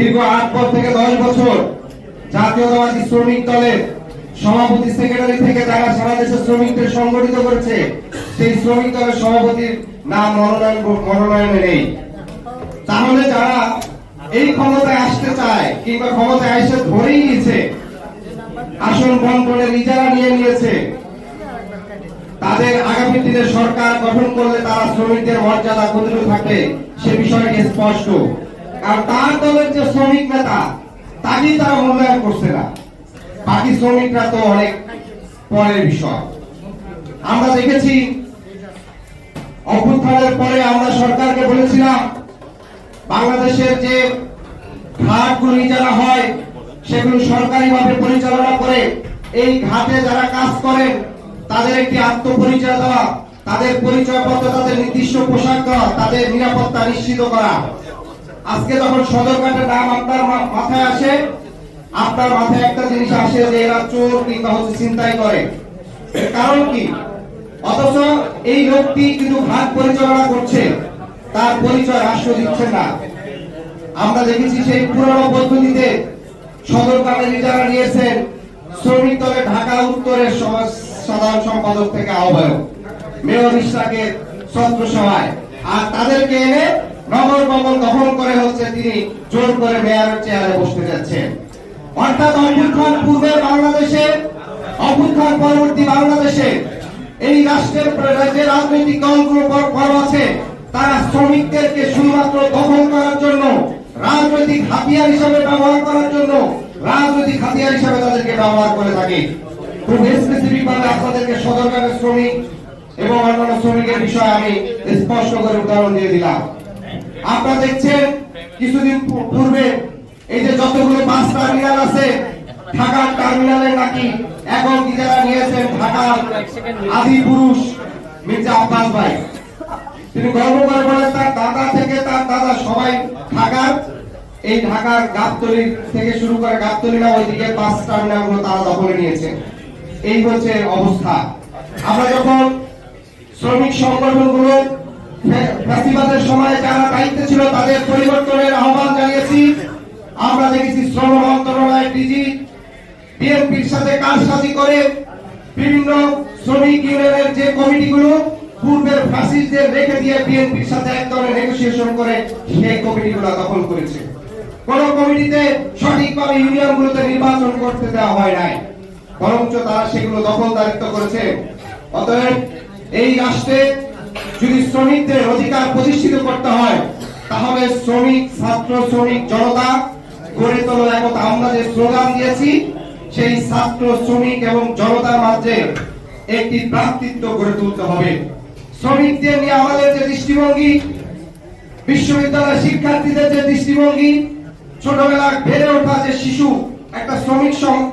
দীর্ঘ আট বছর থেকে দশ বছর জাতীয়তাবাদী শ্রমিক দলের সভাপতি সেক্রেটারি থেকে যারা সারা দেশে শ্রমিকদের সংগঠিত করেছে, সেই শ্রমিক দলের সভাপতির নাম মনোনয়ন নেই। তাহলে যারা এই ক্ষমতায় আসতে চায় কিংবা ক্ষমতায় এসে ধরেই নিয়েছে আসন বন্টনে নিজেরা নিয়ে নিয়েছে, তাদের আগামী দিনে সরকার গঠন করলে তারা শ্রমিকদের মর্যাদা কতটুকু থাকবে সে বিষয়টি স্পষ্ট। কারণ তার দলের যে শ্রমিক নেতা তাকেই তারা মূল্যায়ন করছে না। বাকি শ্রমিকরা তো অনেক পরের বিষয়। আমরা দেখেছি, অভ্যুত্থানের পরে আমরা সরকারকে বলেছিলাম, বাংলাদেশের যে ঘাটগুলো যারা হয়, সেগুলো সরকারিভাবে পরিচালনা করে এই ঘাটে যারা কাজ করেন, তাদের একটি আত্মপরিচয় দেওয়া, তাদের পরিচয়পত্র, তাদের নির্দিষ্ট পোশাক দেওয়া, তাদের নিরাপত্তা নিশ্চিত করা। আজকে যখন সদরঘাটের নাম আপনার মাথায় আসে, আপনার মাথায় একটা জিনিস আসে যে এরা চোর কিংবা হচ্ছে চিন্তাই করে। কারণ কি? অথচ এই লোকটি কিন্তু ঘাট পরিচালনা করছে, তার পরিচয় রাষ্ট্র দিচ্ছে না। আমরা দেখেছি সেই পুরনো পদ্ধতিতে সদর কমিটি যারা নিয়েছেন শ্রমিক দলের ঢাকা উত্তরের সাধারণ সম্পাদক থেকে আহ্বায়ক, মেয়র ইশরাকের ছত্র সভায় আর তাদেরকে এনে নগর ভবন দখল করে হচ্ছে তিনি জোর করে মেয়রের চেয়ারে বসতে যাচ্ছেন। অর্থাৎ অভ্যুত্থান পূর্বের বাংলাদেশে অভ্যুত্থান পরবর্তী বাংলাদেশে এই রাষ্ট্রের যে রাজনৈতিক দলগুলো বড় আছে। তারা শ্রমিকদেরকে শুধুমাত্র দখল করার জন্য, রাজনৈতিক হাতিয়ার হিসাবে ব্যবহার করার জন্য, রাজনৈতিক হাতিয়ার হিসাবে তাদেরকে ব্যবহার করে থাকে। খুব স্পেসিফিক ভাবে আপনাদেরকে সদরকারের শ্রমিক এবং অন্যান্য শ্রমিকের বিষয়ে আমি স্পষ্ট করে উদাহরণ দিয়ে দিলাম। আপনারা দেখছেন, কিছুদিন পূর্বে এই যে যতগুলো বাস টার্মিনাল আছে, ঢাকার টার্মিনালে নাকি এখন যারা নিয়েছেন ঢাকার আদি পুরুষ, মির্জা আব্বাস ভাই। তিনি গর্ব করে বলেন, তার দাদা থেকে তার দাদা সবাই ঢাকার। এই ঢাকার গাবতলি থেকে শুরু করে গাবতলি না ওইদিকে বাস টার্মিনালগুলো তারা দখলে নিয়েছে। এই হচ্ছে অবস্থা। আমরা যখন শ্রমিক সংগঠনগুলো ফ্যাসিবাদের সময় যারা দায়িত্বে ছিল তাদের পরিবর্তনের আহ্বান জানিয়েছি। আমরা দেখেছি শ্রম মন্ত্রণালয়, ডিজি, বিএনপির সাথে কারসাজি করে বিভিন্ন শ্রমিক ইউনিয়নের যে কমিটিগুলো, পূর্বের ফ্যাসিস্টদের রেখে দিয়ে বিএনপির সাথে এক ধরনের নেগোসিয়েশন করে সেই কমিটিগুলো দখল করেছে। কোন কমিটিতে সঠিকভাবে ইউনিয়নগুলোতে নির্বাচন করতে দেওয়া হয় নাই। বরঞ্চ তারা সেগুলো দখলদারিত্ব করেছে। অতএব এই রাষ্ট্রে যদি শ্রমিকদের অধিকার প্রতিষ্ঠিত করতে হয়, তাহলে শ্রমিক, ছাত্র, শ্রমিক জনতা গড়ে তোলো একতা আমরা যে স্লোগান দিয়েছি, সেই ছাত্র, শ্রমিক এবং জনতার মাঝে একটি ভ্রাতৃত্ব গড়ে তুলতে হবে। শ্রমিকদের নিয়ে আমাদের যে দৃষ্টিভঙ্গি, বিশ্ববিদ্যালয়ের শিক্ষার্থীদের যে দৃষ্টিভঙ্গি ছোটবেলা বেড়ে ওঠা যে শিশু, একটা শ্রমিক